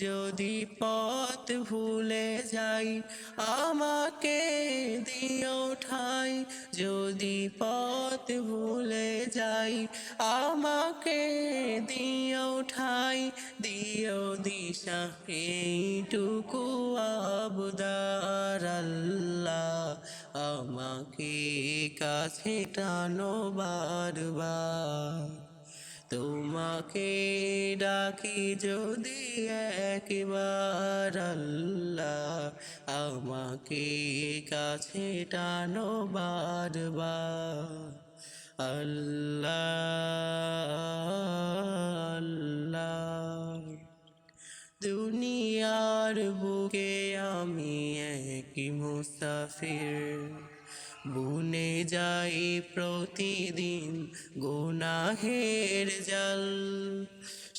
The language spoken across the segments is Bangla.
যদি পথ ভুলে যাই, আমাকে দিও ঠাই। যদি পথ ভুলে যাই, আমাকে দিও ঠাই। দিও দিশা, এইটুকু আবদার আল্লাহ। আমাকে কাছে টানো বারবার। তোমাকে ডাকি যদি একবার আল্লাহ আমাকে কাছে টানো বারবার। আল্লাহ আল্লাহ। দুনিয়ার বুকে আমি এক মুসাফির। বুনে যাই প্রতিদিন গুনাহের জল।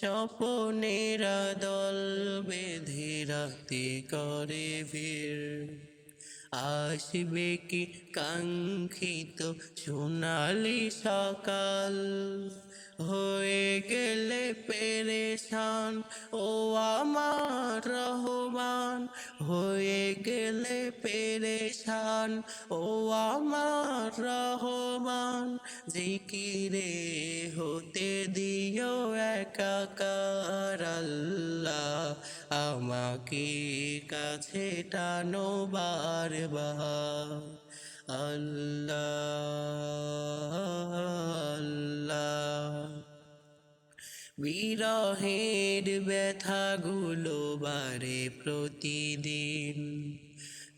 স্বপনেরা দল বেঁধে রাতে করে ভিড়। আসবে কি কাঙ্ক্ষিত সোনালি সকাল? হয়ে গেলে পেরেশান, ও আমার রহমান। হয়ে গেলে পেরেশান ও আমার রহমান, জিকিরে হতে দিও একাকার আল্লাহ, আমাকে কাছে টানো বারবার, আল্লাহ আল্লাহ। বিরহের ব্যথাগুলো বারে প্রতিদিন।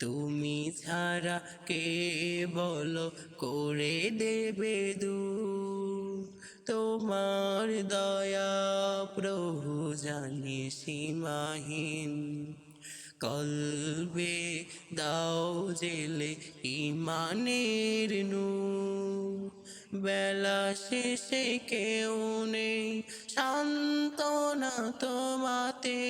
তুমি ছাড়া কে বলো করে দেবে দু তোমার দয়া প্রভু জানি সীমাহীন। কলবে দাও জেলে ইমানের নু বেলা শেষে কেউ নেই, সান্ত্বনা তোমাতেই